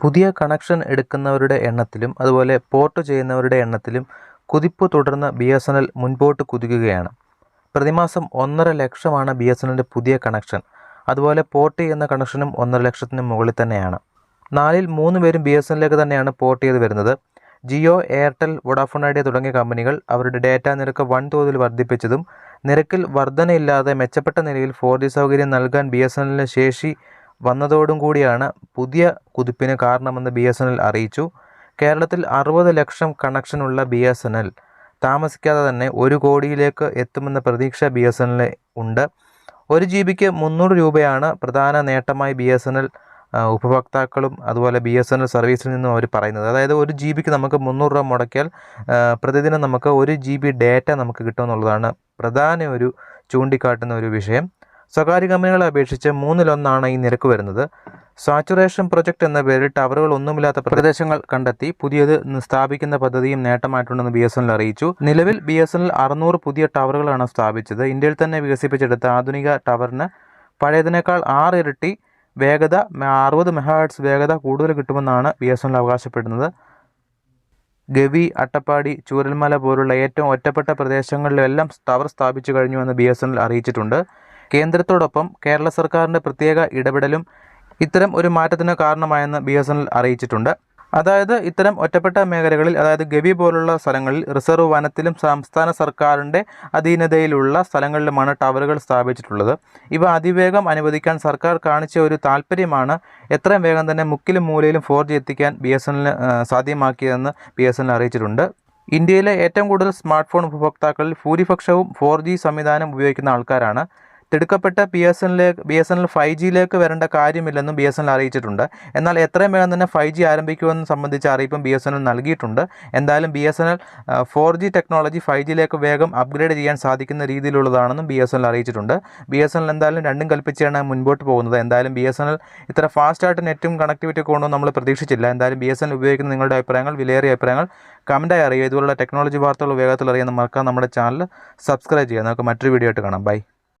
പുതിയ കണക്ഷൻ എടുക്കുന്നവരുടെ എണ്ണത്തിലും അതുപോലെ പോർട്ട് ചെയ്യുന്നവരുടെ എണ്ണത്തിലും കുതിപ്പ് തുടർന്ന് ബി എസ് എൻ എൽ മുൻപോട്ട് കുതിക്കുകയാണ്. പ്രതിമാസം ഒന്നര ലക്ഷമാണ് ബി എസ് എൻ എല്ലിന്റെ പുതിയ കണക്ഷൻ. അതുപോലെ പോർട്ട് ചെയ്യുന്ന കണക്ഷനും ഒന്നര ലക്ഷത്തിന് മുകളിൽ തന്നെയാണ്. നാലിൽ മൂന്ന് പേരും ബി എസ് എന്നിലേക്ക് തന്നെയാണ് പോർട്ട് ചെയ്ത് വരുന്നത്. ജിയോ എയർടെൽ വൊഡാഫോൺ ഐഡിയ തുടങ്ങിയ കമ്പനികൾ അവരുടെ ഡാറ്റ നിരക്ക് വൻതോതിൽ വർദ്ധിപ്പിച്ചതും നിരക്കിൽ വർധനയില്ലാതെ മെച്ചപ്പെട്ട നിലയിൽ ഫോർ ജി സൗകര്യം നൽകാൻ ബി എസ് എൻ എല്ലിന് ശേഷി വന്നതോടും കൂടിയാണ് പുതിയ കുതിപ്പിന് കാരണമെന്ന് ബി എസ് എൻ എൽ അറിയിച്ചു. കേരളത്തിൽ അറുപത് ലക്ഷം കണക്ഷനുള്ള ബി എസ് എൻ എൽ താമസിക്കാതെ തന്നെ ഒരു കോടിയിലേക്ക് എത്തുമെന്ന പ്രതീക്ഷ ബി എസ് എൻ എല്ലിന് ഉണ്ട്. ഒരു ജി ബിക്ക് മുന്നൂറ് രൂപയാണ് പ്രധാന നേട്ടമായി ബി എസ് എൻ എൽ ഉപഭോക്താക്കളും അതുപോലെ ബി എസ് എൻ എൽ സർവീസിൽ നിന്നും അവർ പറയുന്നത്. അതായത് ഒരു ജി ബിക്ക് നമുക്ക് മുന്നൂറ് രൂപ മുടക്കിയാൽ പ്രതിദിനം നമുക്ക് ഒരു ജി ബി ഡേറ്റ നമുക്ക് കിട്ടുമെന്നുള്ളതാണ് പ്രധാന ഒരു ചൂണ്ടിക്കാട്ടുന്ന ഒരു വിഷയം. സ്വകാര്യ കമ്പനികളെ അപേക്ഷിച്ച് മൂന്നിലൊന്നാണ് ഈ നിരക്ക് വരുന്നത്. സാച്ചുറേഷൻ പ്രൊജക്ട് എന്ന പേരിൽ ടവറുകൾ ഒന്നുമില്ലാത്ത പ്രദേശങ്ങൾ കണ്ടെത്തി പുതിയത് സ്ഥാപിക്കുന്ന പദ്ധതിയും നേട്ടമായിട്ടുണ്ടെന്ന് ബി എസ് എൻ എൽ അറിയിച്ചു. നിലവിൽ ബി എസ് എൻ എൽ അറുന്നൂറ് പുതിയ ടവറുകളാണ് സ്ഥാപിച്ചത്. ഇന്ത്യയിൽ തന്നെ വികസിപ്പിച്ചെടുത്ത ആധുനിക ടവറിന് പഴയതിനേക്കാൾ ആറ് ഇരട്ടി വേഗത അറുപത് മെഗാഹെർട്സ് വേഗത കൂടുതൽ കിട്ടുമെന്നാണ് ബി എസ് എൻ എൽ അവകാശപ്പെടുന്നത്. ഗവി അട്ടപ്പാടി ചൂരൽമല പോലുള്ള ഏറ്റവും ഒറ്റപ്പെട്ട പ്രദേശങ്ങളിലെല്ലാം ടവർ സ്ഥാപിച്ചു കഴിഞ്ഞുവെന്ന് ബി എസ് എൻ എൽ അറിയിച്ചിട്ടുണ്ട്. കേന്ദ്രത്തോടൊപ്പം കേരള സർക്കാരിന്റെ പ്രത്യേക ഇടപെടലും ഇത്തരം ഒരു മാറ്റത്തിന് കാരണമായെന്ന് ബി എസ് എൻ എൽ അറിയിച്ചിട്ടുണ്ട്. അതായത് ഇത്തരം ഒറ്റപ്പെട്ട മേഖലകളിൽ അതായത് ഗവി പോലുള്ള സ്ഥലങ്ങളിൽ റിസർവ് വനത്തിലും സംസ്ഥാന സർക്കാരിന്റെ അധീനതയിലുള്ള സ്ഥലങ്ങളിലുമാണ് ടവറുകൾ സ്ഥാപിച്ചിട്ടുള്ളത്. ഇവ അതിവേഗം അനുവദിക്കാൻ സർക്കാർ കാണിച്ച ഒരു താല്പര്യമാണ് എത്രയും വേഗം തന്നെ മുക്കിലും മൂലയിലും ഫോർ ജി എത്തിക്കാൻ ബി എസ് എല്ലിന് സാധ്യമാക്കിയതെന്ന് ബി എസ് എൽ അറിയിച്ചിട്ടുണ്ട്. ഇന്ത്യയിലെ ഏറ്റവും കൂടുതൽ സ്മാർട്ട് ഫോൺ ഉപഭോക്താക്കളിൽ ഭൂരിപക്ഷവും ഫോർ ജി സംവിധാനം ഉപയോഗിക്കുന്ന ആൾക്കാരാണ്. തിടുക്കപ്പെട്ട ബി എസ് എന്നിലേക്ക് B S N L five ജിയിലേക്ക് വരേണ്ട കാര്യമില്ലെന്നും ബി എസ് എൻ എൽ അറിയിച്ചിട്ടുണ്ട്. എന്നാൽ എത്രയും വേഗം തന്നെ ഫൈവ് ജി ആരംഭിക്കുമെന്ന് സംബന്ധിച്ച അറിയിപ്പും ബി എസ് എൻ എൽ നൽകിയിട്ടുണ്ട്. എന്തായാലും B S N L four G technology five ജിയിലേക്ക് വേഗം അപ്ഗ്രേഡ് ചെയ്യാൻ സാധിക്കുന്ന രീതിയിലുള്ളതാണെന്നും ബി എസ് എൻ എൽ അറിയിച്ചിട്ടുണ്ട്. ബി എസ് എൻ എൽ എന്തായാലും രണ്ടും കൽപ്പിച്ചാണ് മുൻപോട്ട് പോകുന്നത്. എന്തായാലും ബി എസ് എൻ എൽ ഇത്ര ഫാസ്റ്റായിട്ട് നെറ്റും കണക്ടിവിറ്റി കൊണ്ടും നമ്മൾ പ്രതീക്ഷിച്ചില്ല. എന്തായാലും ബി എസ് എൻ എൽ ഉപയോഗിക്കുന്ന നിങ്ങളുടെ അഭിപ്രായങ്ങൾ വിലയേറിയ അഭിപ്രായങ്ങൾ കമന്റായി അറിയുക. ഇതുപോലുള്ള ടെക്നോളജി വാർത്തകൾ വേഗത്തിൽ അറിയാൻ മറക്കാൻ നമ്മുടെ ചാനൽ സബ്സ്ക്രൈബ് ചെയ്യുക. നമുക്ക് മറ്റൊരു വീഡിയോ ആയിട്ട് കാണാം. ബൈ.